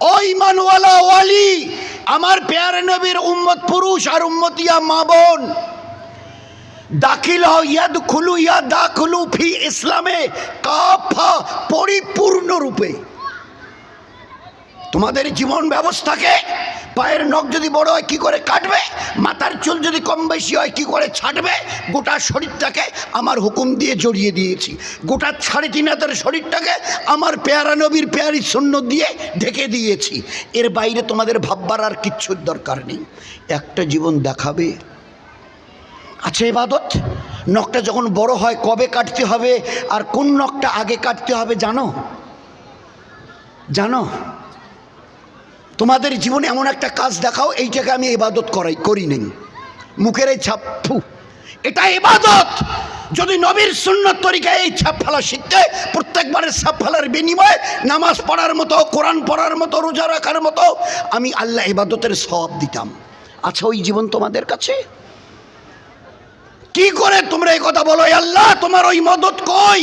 ও ইমানওয়ালা ওয়ালি, আমার পেয়ারে নবীর উম্মত পুরুষ আর উম্মতিয়া মা বোন। দাখিল হও, ইয়াদ খুলু ইয়া দাখলু ফি ইসলামে, কাফা পরিপূর্ণ রূপে তোমাদের জীবন ব্যবস্থাকে পায়ের নখ যদি বড় হয়, কি করে কাটবে? মাথার চুল যদি কম বেশি হয়, কি করে ছাটবে? গোটা শরীরটাকে আমার হুকুম দিয়ে জড়িয়ে দিয়েছি। গোটা সাড়ে তিন হাতের শরীরটাকে আমার পেয়ারা নবীর পেয়ারি শূন্য দিয়ে ঢেকে দিয়েছি। এর বাইরে তোমাদের ভাববার আর কিচ্ছুর দরকার নেই। একটা জীবন দেখাবে। আছে এবাদত নখটা যখন বড় হয়, কবে কাটতে হবে? আর কোন নখটা আগে কাটতে হবে জানো? জানো? তোমাদের জীবনে এমন একটা কাজ দেখাও এইটাকে আমি ইবাদত করাই করি নেই। মুখের এই ছাপ ফু, এটা ইবাদত! যদি নবীর সুন্নত তরিকায় এই ছাপ ফেলা শিখতে প্রত্যেকবারের ছাপ ফেলার বিনিময়ে নামাজ পড়ার মতো কোরআন পড়ার মতো রোজা রাখার মতো আমি আল্লাহ ইবাদতের সব দিতাম। আচ্ছা ওই জীবন তোমাদের কাছে? কি করে তোমরা এই কথা বলো? আল্লাহ তোমার ওই মদত কই?